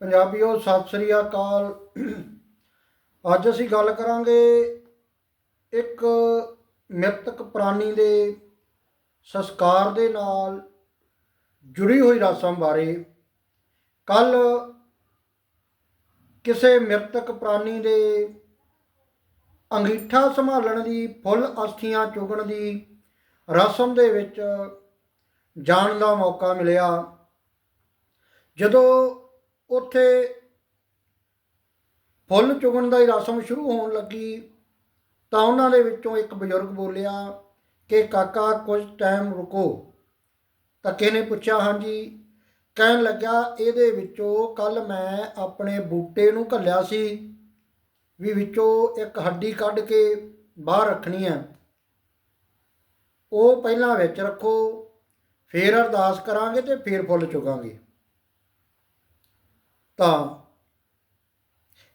ਪੰਜਾਬੀਓ, ਸਤਿ ਸ੍ਰੀ ਅਕਾਲ। ਅੱਜ ਅਸੀਂ ਗੱਲ ਕਰਾਂਗੇ ਇੱਕ ਮ੍ਰਿਤਕ ਪ੍ਰਾਣੀ ਦੇ ਸੰਸਕਾਰ ਦੇ ਨਾਲ ਜੁੜੀ ਹੋਈ ਰਸਮ ਬਾਰੇ। ਕੱਲ ਕਿਸੇ ਮ੍ਰਿਤਕ ਪ੍ਰਾਣੀ ਦੇ ਅੰਗੀਠਾ ਸੰਭਾਲਣ ਦੀ, ਫੁੱਲ ਅਸਥੀਆਂ ਚੁਗਣ ਦੀ ਰਸਮ ਦੇ ਵਿੱਚ ਜਾਣ ਦਾ ਮੌਕਾ ਮਿਲਿਆ। ਜਦੋਂ ਉੱਥੇ ਫੁੱਲ ਚੁਗਣ ਦਾ ਹੀ ਰਸਮ ਸ਼ੁਰੂ ਹੋਣ ਲੱਗੀ। ਤਾਂ ਉਹਨਾਂ ਦੇ ਵਿੱਚੋਂ ਇੱਕ ਬਜ਼ੁਰਗ ਬੋਲਿਆ ਕਿ, ਕਾਕਾ ਕੁਝ ਟਾਈਮ ਰੁਕੋ। ਤਾਂ ਕਿਸੇ ਪੁੱਛਿਆ, ਹਾਂਜੀ। ਕਹਿਣ ਲੱਗਾ ਇਹਦੇ ਵਿੱਚੋਂ ਕੱਲ ਮੈਂ ਆਪਣੇ ਬੂਟੇ ਨੂੰ ਘੱਲਿਆ ਸੀ। ਵੀ ਵਿੱਚੋਂ ਇੱਕ ਹੱਡੀ ਕੱਢ ਕੇ ਬਾਹਰ ਰੱਖਣੀ ਹੈ। ਉਹ ਪਹਿਲਾਂ ਵਿੱਚ ਰੱਖੋ, ਫੇਰ ਅਰਦਾਸ ਕਰਾਂਗੇ ਤੇ ਫੇਰ ਫੁੱਲ ਚੁਗਾਂਗੇ। ਤਾਂ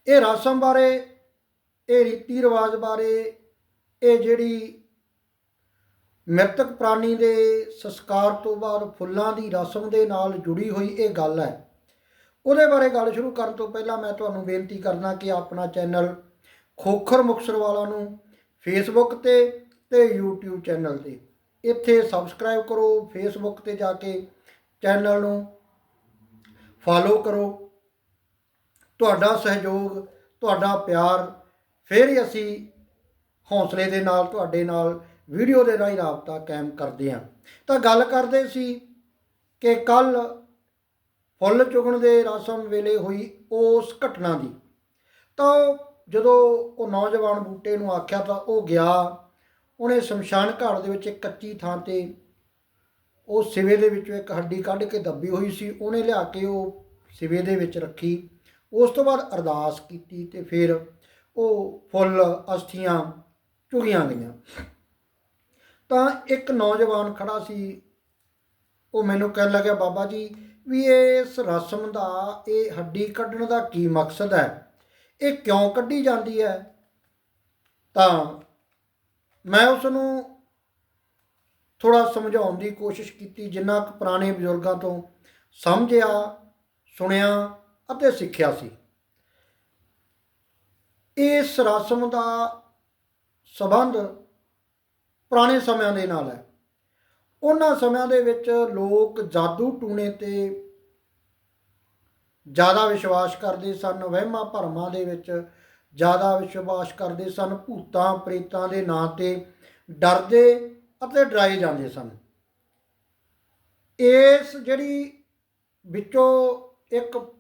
ਇਹ ਰਸਮ ਬਾਰੇ, ਇਹ ਰੀਤੀ ਰਿਵਾਜ ਬਾਰੇ, ਇਹ ਜਿਹੜੀ ਮ੍ਰਿਤਕ ਪ੍ਰਾਣੀ ਦੇ ਸੰਸਕਾਰ ਤੋਂ ਬਾਅਦ ਫੁੱਲਾਂ ਦੀ ਰਸਮ ਦੇ ਨਾਲ ਜੁੜੀ ਹੋਈ ਇਹ ਗੱਲ ਹੈ। ਉਹਦੇ ਬਾਰੇ ਗੱਲ ਸ਼ੁਰੂ ਕਰਨ ਤੋਂ ਪਹਿਲਾਂ ਮੈਂ ਤੁਹਾਨੂੰ ਬੇਨਤੀ ਕਰਨਾ ਕਿ ਆਪਣਾ ਚੈਨਲ ਖੋਖਰ ਮੁਕਸਰ ਵਾਲਾ ਨੂੰ ਫੇਸਬੁੱਕ ਤੇ ਤੇ YouTube ਚੈਨਲ ਤੇ ਇੱਥੇ ਸਬਸਕ੍ਰਾਈਬ ਕਰੋ ਫੇਸਬੁੱਕ ਤੇ ਜਾ ਕੇ ਚੈਨਲ ਨੂੰ ਫਾਲੋ ਕਰੋ। ਤੁਹਾਡਾ ਸਹਿਯੋਗ, ਤੁਹਾਡਾ ਪਿਆਰ, ਫਿਰ ਹੀ ਅਸੀਂ ਹੌਸਲੇ ਦੇ ਨਾਲ, ਤੁਹਾਡੇ ਨਾਲ ਵੀਡੀਓ ਦੇ ਰਾਹੀਂ ਰਾਬਤਾ ਕਾਇਮ ਕਰਦੇ ਹਾਂ। ਤਾਂ ਗੱਲ ਕਰਦੇ ਸੀ ਕਿ ਕੱਲ ਫੁੱਲ ਚੁਗਣ ਦੇ ਰਸਮ ਵੇਲੇ ਹੋਈ ਉਸ ਘਟਨਾ ਦੀ। ਤਾਂ ਉਹ ਜਦੋਂ ਉਹ ਨੌਜਵਾਨ ਬੂਟੇ ਨੂੰ ਆਖਿਆ ਤਾਂ ਉਹ ਗਿਆ। ਉਹਨੇ ਸ਼ਮਸ਼ਾਨ ਘਾਟ ਦੇ ਵਿੱਚ ਇੱਕ ਕੱਚੀ ਥਾਂ ਤੇ ਉਹ ਸਿਵੇ ਦੇ ਵਿੱਚੋਂ ਇੱਕ ਹੱਡੀ ਕੱਢ ਕੇ ਦੱਬੀ ਹੋਈ ਸੀ। ਉਹਨੇ ਲਿਆ ਕੇ ਉਹ ਸਿਵੇ ਦੇ ਵਿੱਚ ਰੱਖੀ। ਉਸ ਤੋਂ ਬਾਅਦ ਅਰਦਾਸ ਕੀਤੀ ਤੇ ਫਿਰ ਉਹ ਫੁੱਲ, ਅਸਥੀਆਂ ਚੁਗੀਆਂ ਗਈਆਂ। ਤਾਂ ਇੱਕ ਨੌਜਵਾਨ ਖੜਾ ਸੀ। ਉਹ ਮੈਨੂੰ ਕਹਿਣ ਲੱਗਿਆ, ਬਾਬਾ ਜੀ, ਵੀ ਇਸ ਰਸਮ ਦਾ, ਇਹ ਹੱਡੀ ਕੱਢਣ ਦਾ ਕੀ ਮਕਸਦ ਹੈ? ਇਹ ਕਿਉਂ ਕੱਢੀ ਜਾਂਦੀ ਹੈ? ਤਾਂ ਮੈਂ ਉਸ ਨੂੰ ਥੋੜਾ ਸਮਝਾਉਣ ਦੀ ਕੋਸ਼ਿਸ਼ ਕੀਤੀ, ਜਿੰਨਾ ਕੁ ਪੁਰਾਣੇ ਬਜ਼ੁਰਗਾਂ ਤੋਂ ਸਮਝਿਆ, ਸੁਣਿਆ ਅਤੇ ਸਿੱਖਿਆ ਸੀ। ਇਸ ਰਸਮ ਦਾ ਸਬੰਧ ਪੁਰਾਣੇ ਸਮਿਆਂ ਦੇ ਨਾਲ ਹੈ। ਉਹਨਾਂ ਸਮਿਆਂ ਦੇ ਵਿੱਚ ਲੋਕ ਜਾਦੂ ਟੂਣੇ ਤੇ ਜ਼ਿਆਦਾ ਵਿਸ਼ਵਾਸ ਕਰਦੇ ਸਨ, ਵਹਿਮਾਂ ਭਰਮਾਂ ਦੇ ਵਿੱਚ ਜ਼ਿਆਦਾ ਵਿਸ਼ਵਾਸ ਕਰਦੇ ਸਨ, ਭੂਤਾਂ ਪ੍ਰੇਤਾਂ ਦੇ ਨਾਂ ਤੇ ਡਰਦੇ ਅਤੇ ਡਰਾਏ ਜਾਂਦੇ ਸਨ। ਇਸ ਜਿਹੜੀ ਵਿੱਚੋਂ ਇੱਕ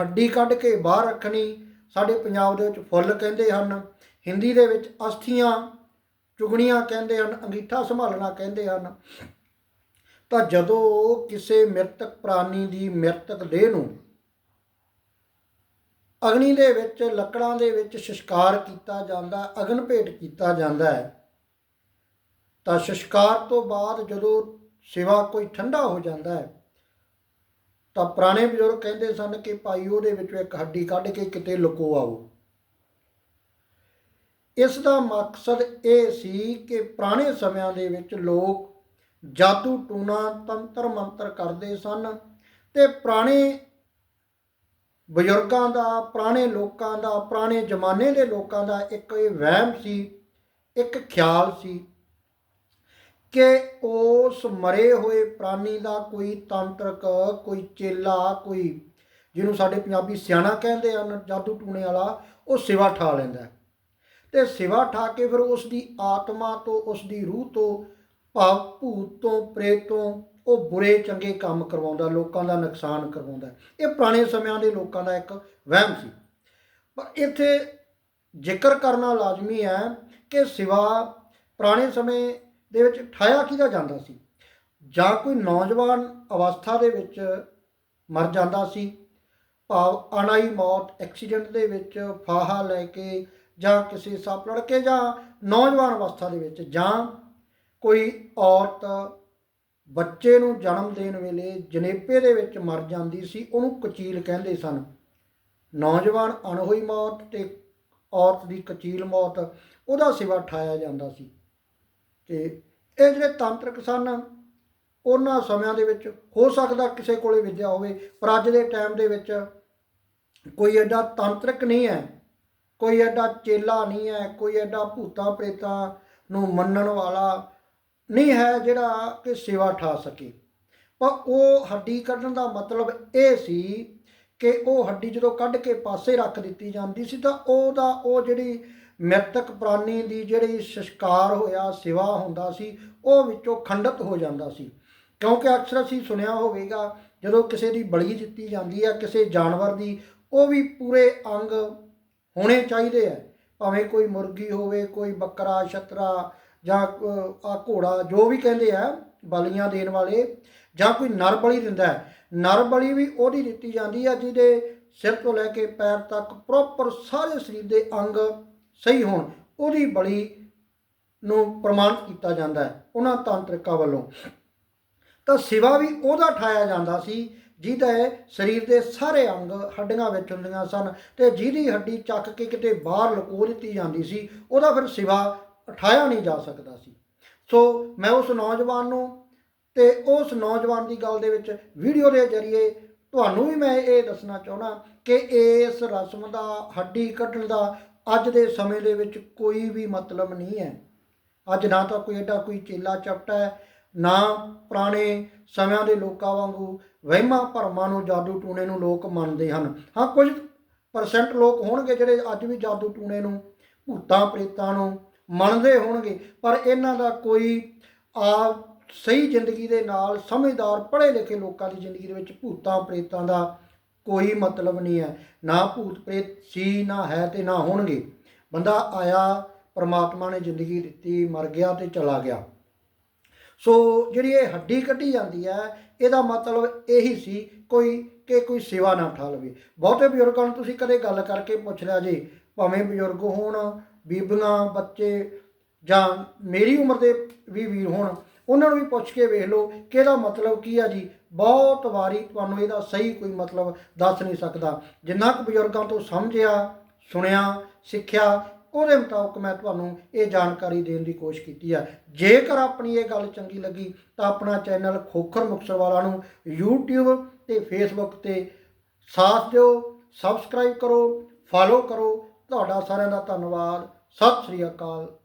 ਹੱਡੀ ਕੱਢ ਕੇ ਬਾਹਰ ਰੱਖਣੀ, ਸਾਡੇ ਪੰਜਾਬ ਦੇ ਵਿੱਚ ਫੁੱਲ ਕਹਿੰਦੇ ਹਨ, ਹਿੰਦੀ ਦੇ ਵਿੱਚ ਅਸਥੀਆਂ ਚੁਗਣੀਆਂ ਕਹਿੰਦੇ ਹਨ, ਅੰਗੀਠਾ ਸੰਭਾਲਣਾ ਕਹਿੰਦੇ ਹਨ। ਤਾਂ ਜਦੋਂ ਕਿਸੇ ਮ੍ਰਿਤਕ ਪ੍ਰਾਣੀ ਦੀ ਮ੍ਰਿਤਕ ਦੇਹ ਨੂੰ ਅਗਨੀ ਦੇ ਵਿੱਚ, ਲੱਕੜਾਂ ਦੇ ਵਿੱਚ ਸ਼ਿਸ਼ਕਾਰ ਕੀਤਾ ਜਾਂਦਾ, ਅਗਨ ਭੇਟ ਕੀਤਾ ਜਾਂਦਾ ਹੈ, ਤਾਂ ਸ਼ਿਸ਼ਕਾਰ ਤੋਂ ਬਾਅਦ ਜਦੋਂ ਸਿਵਾ ਕੋਈ ਠੰਡਾ ਹੋ ਜਾਂਦਾ ਹੈ ਤਾਂ ਪੁਰਾਣੇ ਬਜ਼ੁਰਗ ਕਹਿੰਦੇ ਸਨ ਕਿ ਭਾਈ ਉਹਦੇ ਵਿੱਚੋਂ ਇੱਕ ਹੱਡੀ ਕੱਢ ਕੇ ਕਿਤੇ ਲੁਕੋ ਆਓ। ਇਸ ਦਾ ਮਕਸਦ ਇਹ ਸੀ ਕਿ ਪੁਰਾਣੇ ਸਮਿਆਂ ਦੇ ਵਿੱਚ ਲੋਕ ਜਾਦੂ ਟੂਣਾ ਤੰਤਰ ਮੰਤਰ ਕਰਦੇ ਸਨ ਤੇ ਪੁਰਾਣੇ ਬਜ਼ੁਰਗਾਂ ਦਾ, ਪੁਰਾਣੇ ਲੋਕਾਂ ਦਾ, ਪੁਰਾਣੇ ਜ਼ਮਾਨੇ ਦੇ ਲੋਕਾਂ ਦਾ ਇੱਕ ਇਹ ਵਹਿਮ ਸੀ, ਇੱਕ ਖਿਆਲ ਸੀ ਕਿ ਉਸ ਮਰੇ ਹੋਏ ਪ੍ਰਾਣੀ ਦਾ ਕੋਈ ਤਾਂਤਰਿਕ, ਕੋਈ ਚੇਲਾ, ਕੋਈ ਜਿਹਨੂੰ ਸਾਡੇ ਪੰਜਾਬੀ ਸਿਆਣਾ ਕਹਿੰਦੇ ਹਨ, ਜਾਦੂ ਟੂਣੇ ਵਾਲਾ, ਉਹ ਸਿਵਾ ਠਾ ਲੈਂਦਾ ਹੈ। ਤੇ ਸਿਵਾ ਠਾ ਕੇ ਫਿਰ ਉਸ ਦੀ ਆਤਮਾ ਤੋਂ ਉਸ ਦੀ ਰੂਹ ਤੋਂ, ਭਾਵ ਭੂਤ ਤੋਂ, ਪ੍ਰੇਤ ਤੋਂ, ਉਹ ਬੁਰੇ, ਚੰਗੇ ਕੰਮ ਕਰਵਾਉਂਦਾ, ਲੋਕਾਂ ਦਾ ਨੁਕਸਾਨ ਕਰਵਾਉਂਦਾ ਇਹ ਪੁਰਾਣੇ ਸਮਿਆਂ ਦੇ ਲੋਕਾਂ ਦਾ ਇੱਕ ਵਹਿਮ ਸੀ ਪਰ ਇੱਥੇ ਜ਼ਿਕਰ ਕਰਨਾ ਲਾਜ਼ਮੀ ਹੈ ਕਿ ਸਿਵਾ ਪੁਰਾਣੇ ਸਮੇਂ ਦੇ ਵਿੱਚ ਠਾਇਆ ਕਿਹਦਾ ਜਾਂਦਾ ਸੀ? ਜਾਂ ਕੋਈ ਨੌਜਵਾਨ ਅਵਸਥਾ ਦੇ ਵਿੱਚ ਮਰ ਜਾਂਦਾ ਸੀ? ਭਾਵ ਅਣਾਈ ਮੌਤ, ਐਕਸੀਡੈਂਟ ਦੇ ਵਿੱਚ ਫਾਹਾ ਲੈ ਕੇ ਜਾਂ ਕਿਸੇ ਸੱਪ ਲੜ ਕੇ ਜਾਂ ਨੌਜਵਾਨ ਅਵਸਥਾ ਦੇ ਵਿੱਚ, ਜਾਂ ਕੋਈ ਔਰਤ ਬੱਚੇ ਨੂੰ ਜਨਮ ਦੇਣ ਵੇਲੇ ਜਨੇਪੇ ਦੇ ਵਿੱਚ ਮਰ ਜਾਂਦੀ ਸੀ, ਉਹਨੂੰ ਕਚੀਲ ਕਹਿੰਦੇ ਸਨ। ਨੌਜਵਾਨ ਅਣਹੋਈ ਮੌਤ ਤੇ ਔਰਤ ਦੀ ਕਚੀਲ ਮੌਤ, ਉਹਦਾ ਸਿਵਾ ਠਾਇਆ ਜਾਂਦਾ ਸੀ। ਤੇ ਇਹ ਜਿਹੜੇ ਤਾਂਤਰਿਕ ਸਨ ਉਹਨਾਂ ਸਮਿਆਂ ਦੇ ਵਿੱਚ ਹੋ ਸਕਦਾ ਕਿਸੇ ਕੋਲੇ ਵਿਦਿਆ ਹੋਵੇ, ਪਰ ਅੱਜ ਦੇ ਟਾਈਮ ਦੇ ਵਿੱਚ ਕੋਈ ਐਡਾ ਤਾਂਤਰਿਕ ਨਹੀਂ ਹੈ, ਕੋਈ ਐਡਾ ਚੇਲਾ ਨਹੀਂ ਹੈ, ਕੋਈ ਐਡਾ ਭੂਤਾਂ ਪ੍ਰੇਤਾਂ ਨੂੰ ਮੰਨਣ ਵਾਲਾ ਨਹੀਂ ਹੈ ਜਿਹੜਾ ਕਿ ਸੇਵਾ ਠਾ ਸਕੇ। ਪਰ ਉਹ ਹੱਡੀ ਕੱਢਣ ਦਾ ਮਤਲਬ ਇਹ ਸੀ ਕਿ ਉਹ ਹੱਡੀ ਜਦੋਂ ਕੱਢ ਕੇ ਪਾਸੇ ਰੱਖ ਦਿੱਤੀ ਜਾਂਦੀ ਸੀ ਤਾਂ ਉਹਦਾ, ਉਹ ਜਿਹੜੀ ਮ੍ਰਿਤਕ ਪ੍ਰਾਣੀ ਦੀ ਜਿਹੜੀ ਸੰਸਕਾਰ ਹੋਇਆ, ਸਿਵਾ ਹੁੰਦਾ ਸੀ, ਉਹ ਵਿੱਚੋਂ ਖੰਡਿਤ ਹੋ ਜਾਂਦਾ ਸੀ। ਕਿਉਂਕਿ ਅਕਸਰ ਅਸੀਂ ਸੁਣਿਆ ਹੋਵੇਗਾ, ਜਦੋਂ ਕਿਸੇ ਦੀ ਬਲੀ ਦਿੱਤੀ ਜਾਂਦੀ ਹੈ, ਕਿਸੇ ਜਾਨਵਰ ਦੀ, ਉਹ ਵੀ ਪੂਰੇ ਅੰਗ ਹੋਣੇ ਚਾਹੀਦੇ ਆ ਭਾਵੇਂ ਕੋਈ ਮੁਰਗੀ ਹੋਵੇ, ਕੋਈ ਬੱਕਰਾ, ਛਤਰਾ ਜਾਂ ਆ ਘੋੜਾ, ਜੋ ਵੀ ਕਹਿੰਦੇ ਆ, ਬਲੀਆਂ ਦੇਣ ਵਾਲੇ, ਜਾਂ ਕੋਈ ਨਰ ਬਲੀ ਦਿੰਦਾ ਹੈ, ਨਰ ਬਲੀ ਵੀ ਉਹਦੀ ਦਿੱਤੀ ਜਾਂਦੀ ਹੈ, ਜਿਹਦੇ ਸਿਰ ਤੋਂ ਲੈ ਕੇ ਪੈਰ ਤੱਕ ਪ੍ਰੋਪਰ ਸਾਰੇ ਸਰੀਰ ਦੇ ਅੰਗ ਸਹੀ ਹੋਣ, ਉਹਦੀ ਬਲੀ ਨੂੰ ਪ੍ਰਮਾਣਿਤ ਕੀਤਾ ਜਾਂਦਾ ਹੈ ਉਹਨਾਂ ਤਾਂਤਰਿਕਾਂ ਵੱਲੋਂ। ਤਾਂ ਸਿਵਾ ਵੀ ਉਹਦਾ ਠਾਇਆ ਜਾਂਦਾ ਸੀ, ਜਿਹਦੇ ਸਰੀਰ ਦੇ ਸਾਰੇ ਅੰਗ ਹੱਡੀਆਂ ਵਿੱਚ ਹੁੰਦੀਆਂ ਸਨ ਤੇ ਜਿਹਦੀ ਹੱਡੀ ਚੱਕ ਕੇ ਕਿਤੇ ਬਾਹਰ ਲੁਕੋ ਦਿੱਤੀ ਜਾਂਦੀ ਸੀ, ਉਹਦਾ ਫਿਰ ਸਿਵਾ ਉਠਾਇਆ ਨਹੀਂ ਜਾ ਸਕਦਾ ਸੀ। ਸੋ ਮੈਂ ਉਸ ਨੌਜਵਾਨ ਨੂੰ ਤੇ ਉਸ ਨੌਜਵਾਨ ਦੀ ਗੱਲ ਦੇ ਵਿੱਚ ਵੀਡੀਓ ਦੇ ਜ਼ਰੀਏ ਤੁਹਾਨੂੰ ਵੀ ਮੈਂ ਇਹ ਦੱਸਣਾ ਚਾਹਣਾ ਕਿ ਇਸ ਰਸਮ ਦਾ, ਹੱਡੀ ਕੱਢਣ ਦਾ ਅੱਜ ਦੇ ਸਮੇਂ ਦੇ ਵਿੱਚ ਕੋਈ ਵੀ ਮਤਲਬ ਨਹੀਂ ਹੈ। ਅੱਜ ਨਾ ਤਾਂ ਕੋਈ ਐਡਾ ਕੋਈ ਚੇਲਾ ਚਪਟਾ ਹੈ, ਨਾ ਪੁਰਾਣੇ ਸਮਿਆਂ ਦੇ ਲੋਕਾਂ ਵਾਂਗੂ ਵਹਿਮਾਂ ਭਰਮਾਂ ਨੂੰ ਜਾਦੂ ਟੂਣੇ ਨੂੰ ਲੋਕ ਮੰਨਦੇ ਹਨ। ਹਾਂ, ਕੁਝ ਪਰਸੈਂਟ ਲੋਕ ਹੋਣਗੇ ਜਿਹੜੇ ਅੱਜ ਵੀ ਜਾਦੂ ਟੂਣੇ ਨੂੰ, ਭੂਤਾਂ, ਪ੍ਰੇਤਾਂ ਨੂੰ ਮੰਨਦੇ ਹੋਣਗੇ, ਪਰ ਇਹਨਾਂ ਦਾ ਕੋਈ ਆ ਸਹੀ ਜ਼ਿੰਦਗੀ ਦੇ ਨਾਲ ਸਮਝਦਾਰ, ਪੜ੍ਹੇ ਲਿਖੇ ਲੋਕਾਂ ਦੀ ਜ਼ਿੰਦਗੀ ਦੇ ਵਿੱਚ ਭੂਤਾਂ, ਪ੍ਰੇਤਾਂ ਦਾ ਕੋਈ ਮਤਲਬ ਨਹੀਂ ਹੈ। ਨਾ ਭੂਤ ਪ੍ਰੇਤ, ਸੀ, ਨਾ ਹੈ ਤੇ ਨਾ ਹੋਣਗੇ। ਬੰਦਾ ਆਇਆ, ਪਰਮਾਤਮਾ ਨੇ ਜ਼ਿੰਦਗੀ ਦਿੱਤੀ, ਮਰ ਗਿਆ ਤੇ ਚਲਾ ਗਿਆ। ਸੋ ਜਿਹੜੀ ਇਹ ਹੱਡੀ ਕੱਢੀ ਜਾਂਦੀ ਹੈ, ਇਹਦਾ ਮਤਲਬ ਇਹੀ ਸੀ ਕੋਈ ਕਿ ਕੋਈ ਸੇਵਾ ਨਾ ਉਠਾ ਲਵੇ। ਬਹੁਤੇ ਬਜ਼ੁਰਗਾਂ ਨੂੰ ਤੁਸੀਂ ਕਦੇ ਗੱਲ ਕਰਕੇ ਪੁੱਛ ਲਿਆ ਜੀ, ਭਾਵੇਂ ਬਜ਼ੁਰਗ ਹੋਣ, ਬੀਬੀਆਂ, ਬੱਚੇ ਜਾਂ ਮੇਰੀ ਉਮਰ ਦੇ ਵੀ ਵੀਰ ਹੋਣ ਉਹਨਾਂ ਨੂੰ ਵੀ ਪੁੱਛ ਕੇ ਵੇਖ ਲਓ ਕਿ ਇਹਦਾ ਮਤਲਬ ਕੀ ਆ ਜੀ। ਬਹੁਤ ਵਾਰੀ ਤੁਹਾਨੂੰ ਇਹਦਾ ਸਹੀ ਕੋਈ ਮਤਲਬ ਦੱਸ ਨਹੀਂ ਸਕਦਾ। ਜਿੰਨਾ ਕੁ ਬਜ਼ੁਰਗਾਂ ਤੋਂ ਸਮਝਿਆ, ਸੁਣਿਆ, ਸਿੱਖਿਆ, ਉਹਦੇ ਮੁਤਾਬਕ ਮੈਂ ਤੁਹਾਨੂੰ ਇਹ ਜਾਣਕਾਰੀ ਦੇਣ ਦੀ ਕੋਸ਼ਿਸ਼ ਕੀਤੀ ਹੈ ਜੇਕਰ ਆਪਣੀ ਇਹ ਗੱਲ ਚੰਗੀ ਲੱਗੀ ਤਾਂ ਆਪਣਾ ਚੈਨਲ ਖੋਖਰ ਮੁਕਤਸਰ ਵਾਲਾ ਨੂੰ YouTube ਤੇ Facebook ਤੇ ਸਾਥ ਦਿਓ ਸਬਸਕ੍ਰਾਈਬ ਕਰੋ ਫਾਲੋ ਕਰੋ। ਤੁਹਾਡਾ ਸਾਰਿਆਂ ਦਾ ਧੰਨਵਾਦ। ਸਤਿ ਸ੍ਰੀ ਅਕਾਲ।